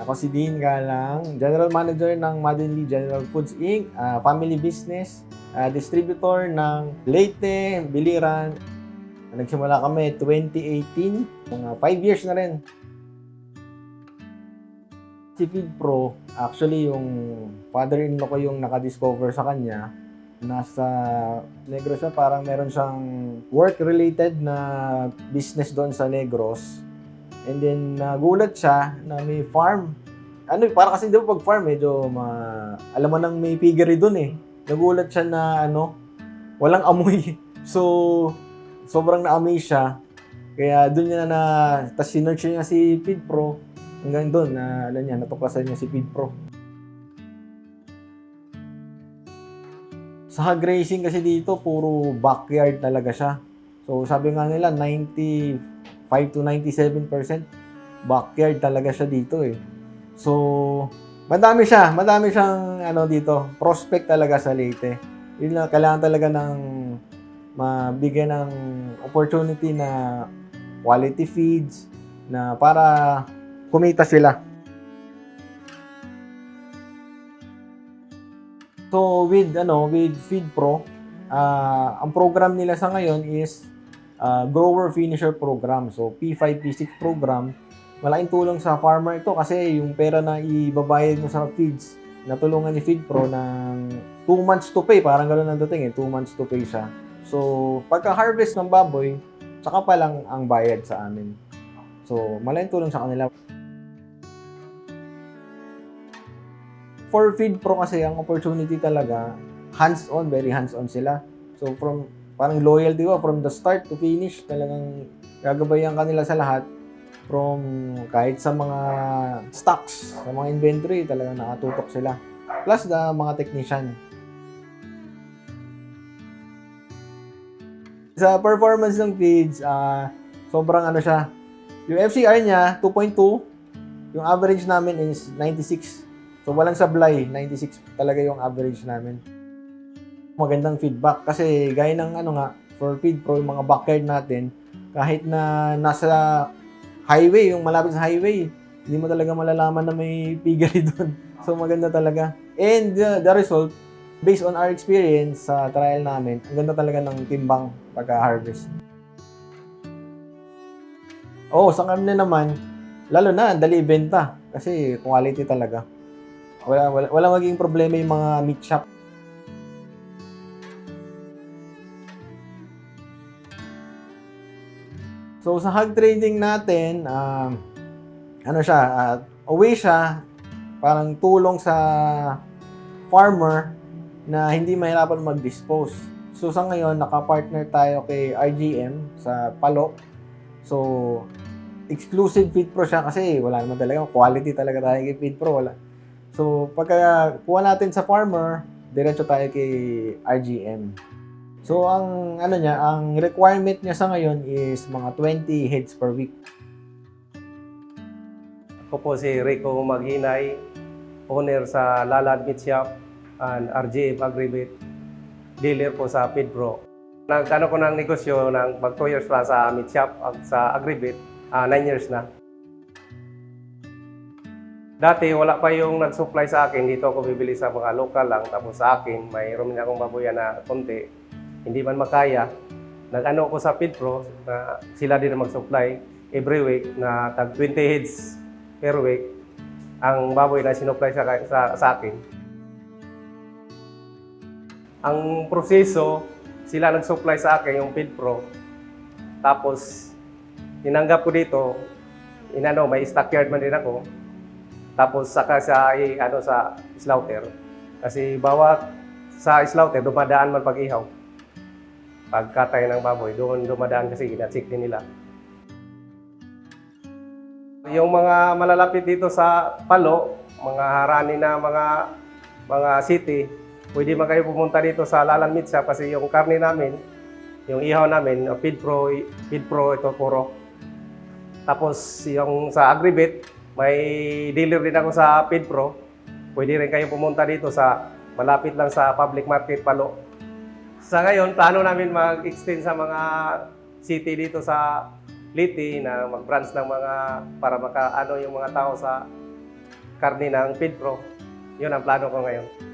Ako si Dean Galang, General Manager ng Madden Lee General Foods Inc., ah, family business, ah, distributor ng Leyte, Biliran. Nagsimula kami 2018, mga 5 years na rin. Si Feed Pro, actually yung father-in-law ko yung nakadiscover sa kanya. Nasa Negros siya, parang meron siyang work-related na business doon sa Negros. And then, nagulat siya na may farm. Ano, para kasi di ba pag farm, medyo ma... Alam mo nang may piggery doon eh. Nagulat siya na ano, walang amoy. So, sobrang na-amaze siya. Kaya doon niya na, tas sinerch niya si Feed Pro. Hanggang doon, na, ano niya, natuklasan niya si Feed Pro. Sa hog racing kasi dito, puro backyard talaga siya. So, sabi nga nila, 95 to 97% backyard talaga siya dito eh. So, madami siya. Madami siyang ano dito, prospect talaga sa Leyte. Yun lang, kailangan talaga ng mabigyan ng opportunity na quality feeds na para kumita sila. So with ano with Feed Pro, ah, ang program nila sa ngayon is ah, grower finisher program. So P5 P6 program. Malaking tulong sa farmer ito kasi yung pera na ibabayad mo sa feeds natulungan ni Feed Pro ng 2 months to pay. Parang gano'n ang dating eh. 2 months to pay siya. So, pagka-harvest ng baboy, saka pa lang ang bayad sa amin. So, malaking tulong sa kanila. For Feed Pro kasi, ang opportunity talaga, hands-on, very hands-on sila. So, from, parang loyalty ko, from the start to finish, talagang gagabayan kanila sa lahat. From kahit sa mga stocks, sa mga inventory, talagang nakatutok sila. Plus the mga technician. Sa performance ng feeds, ah sobrang ano siya. Yung FCR niya, 2.2. Yung average namin is 96. So, walang sablay. 96 talaga yung average namin. Magandang feedback. Kasi, gaya ng ano nga, for Feed Pro, yung mga backyard natin, kahit na nasa highway, yung malapit sa highway, hindi mo talaga malalaman na may piggery doon. So, maganda talaga. And uh, the result, based on our experience sa trial namin, ang ganda talaga ng timbang pagka-harvest. Oo, sa kami naman, lalo na, dali ibenta. Kasi quality talaga. Wala, wala, wala maging problema yung mga meat shop. So, sa hog trading natin, um, ano siya, uh, away siya, parang tulong sa farmer na hindi mahirapan mag-dispose. So, sa ngayon, naka-partner tayo kay RGM sa Palo. So, exclusive Feed Pro siya kasi wala naman talaga, quality talaga tayo kay Feed Pro. Wala. So, pagka kuha natin sa farmer, diretso tayo kay RGM. So, ang ano niya, ang requirement niya sa ngayon is mga 20 heads per week. Ako po si Rico Maghinay, owner sa Lalad Meat Shop and RGM Agribit, dealer po sa Feedpro. Nagkano ko ng negosyo ng mag 2 years pa sa Meat Shop at sa Agribit, 9 years na. Dati wala pa yung nag-supply sa akin, dito ako bibili sa mga local lang. Tapos sa akin, mayroon din akong baboyan na konti. Hindi man makaya. Nag-ano ko sa Feedpro na sila din mag-supply every week na tag 20 heads per week ang baboy na sinupply sa, sa, sa akin. Ang proseso, sila nag-supply sa akin yung Feed Pro. Tapos, tinanggap ko dito, inano, may stockyard man din ako. Tapos, saka sa, ano, sa slaughter. Kasi bawat sa slaughter, dumadaan man pag-ihaw. Pagkatay ng baboy, doon dumadaan kasi gina-check din nila. Yung mga malalapit dito sa Palo, mga harani na mga mga city, pwede man kayo pumunta dito sa Lalan Meat Shop kasi yung karne namin, yung ihaw namin, uh, Feed Pro, Feed Pro ito puro. Tapos yung sa Agribit, may dealer din ako sa Feed Pro. Pwede rin kayo pumunta dito sa malapit lang sa public market Palo. Sa ngayon, plano namin mag-extend sa mga city dito sa Liti na mag-branch ng mga para maka ano yung mga tao sa karne ng Feed Pro. Yun ang plano ko ngayon.